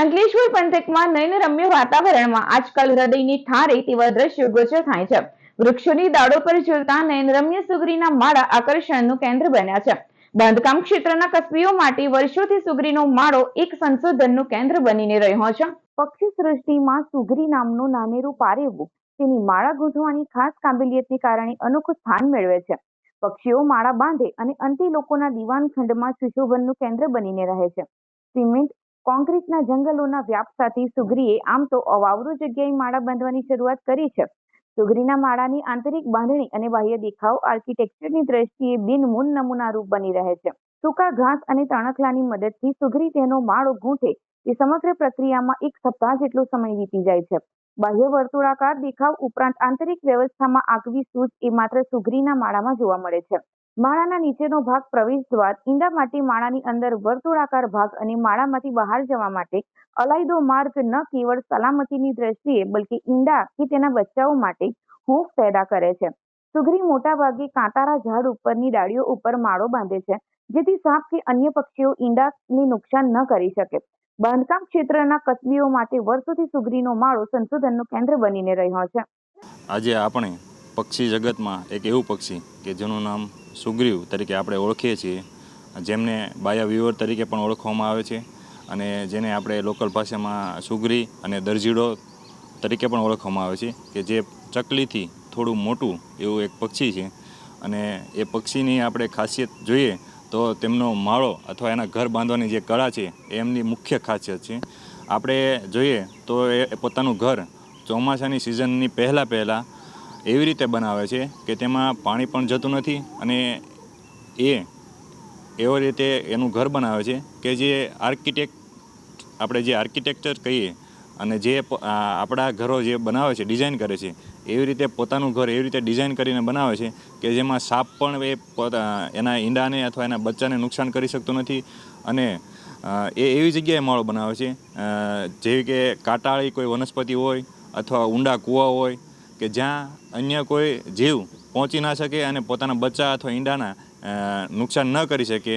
અંકલેશ્વર પંથકમાં નયનરમ્ય વાતાવરણમાં આજકાલ હૃદયની ઠારે તેવા દ્રશ્યો ગોચર થાય છે. વૃક્ષોની દાડો પર ઝૂલતા નયનરમ્ય સુગરીના માળા આકર્ષણનું કેન્દ્ર બન્યા છે. બાંધકામ ક્ષેત્રના કસબીઓ માટે વર્ષોથી સુગરીનો માળો એક સંશોધનનું કેન્દ્ર બનીને રહ્યો છે. પક્ષી સૃષ્ટિમાં સુગરી નામનું નાનેરું પારેવું તેની માળા ગૂંથવાની ખાસ કાબેલિયતને કારણે અનોખું સ્થાન મેળવે છે. પક્ષીઓ માળા બાંધે અને અંતે લોકોના દીવાન ખંડમાં સુશોભનનું કેન્દ્ર બનીને રહે છે. સિમેન્ટ કોન્ક્રીટના જંગલોના વ્યાપ સાથે સુગરીએ આમ તો અવાવરૂ જગ્યાએ માળા બાંધવાની શરૂઆત કરી છે. સુગરીના માળાની આંતરિક બાંધણી અને બાહ્ય દેખાવ આર્કિટેક્ચરની દ્રષ્ટિએ બિનમૂન નમૂનારૂપ બની રહે છે. સૂકા ઘાસ અને તણખલાની મદદથી સુગરી તેનો માળો ગૂંથે તે સમગ્ર પ્રક્રિયામાં એક સપ્તાહ જેટલો સમય વીતી જાય છે. બાહ્ય વર્તુળાકાર દેખાવ ઉપરાંત આંતરિક વ્યવસ્થામાં આગવી સૂઝ એ માત્ર સુગરીના માળામાં જોવા મળે છે. માળાના નીચેનો ભાગ પ્રવેશ દ્વાર, ઈંડા માટે માળાની અંદર વર્તુળાકાર ભાગ અને માળામાંથી બહાર જવા માટે અલાયદો માર્ગ ન કેવળ સલામતીની દ્રષ્ટિએ, બલકે ઈંડા કે તેના બચ્ચાઓ માટે હૂંફ પેદા કરે છે. સુગરી મોટાભાગે કાંટારા ઝાડ ઉપરની ડાળીઓ ઉપર માળો બાંધે છે, જેથી સાપ કે અન્ય પક્ષીઓ ઈંડાને નુકસાન ન કરી શકે. બાંધકામ ક્ષેત્રના કસબીઓ માટે વર્ષોથી સુગરીનો માળો સંશોધનનું કેન્દ્ર બનીને રહ્યો છે. આજે આપણે પક્ષી જગતમાં એક એવું પક્ષી કે જેનું નામ સુગ્રીવ તરીકે આપણે ઓળખીએ છીએ. જેમને બાયા વ્યુઅર તરીકે પણ ઓળખવામાં આવે છે અને જેને આપણે લોકલ ભાષામાં સુગરી અને દરજીડો તરીકે પણ ઓળખવામાં આવે છે કે જે ચકલીથી થોડું મોટું એવું એક પક્ષી છે. અને એ પક્ષીની આપણે ખાસિયત જોઈએ તો તેમનો માળો અથવા એના ઘર બાંધવાની જે કળા છે એ એમની મુખ્ય ખાસિયત છે. આપણે જોઈએ તો એ પોતાનું ઘર ચોમાસાની સિઝનની પહેલાં પહેલાં એવી રીતે બનાવે છે કે તેમાં પાણી પણ જતું નથી અને એ એવી રીતે એનું ઘર બનાવે છે કે જે આર્કિટેક્ટ આપણે જે આર્કિટેક્ચર કહીએ અને જે આપણા ઘરો જે બનાવે છે, ડિઝાઇન કરે છે, એવી રીતે પોતાનું ઘર એવી રીતે ડિઝાઇન કરીને બનાવે છે કે જેમાં સાપ પણ એ એના ઈંડાને અથવા એના બચ્ચાને નુકસાન કરી શકતો નથી અને એ એવી જગ્યાએ માળો બનાવે છે જેવી કે કાંટાળી કોઈ વનસ્પતિ હોય અથવા ઊંડા કૂવા હોય કે જ્યાં અન્ય કોઈ જીવ પહોંચી ના શકે અને પોતાના બચ્ચા અથવા ઈંડાના નુકસાન ન કરી શકે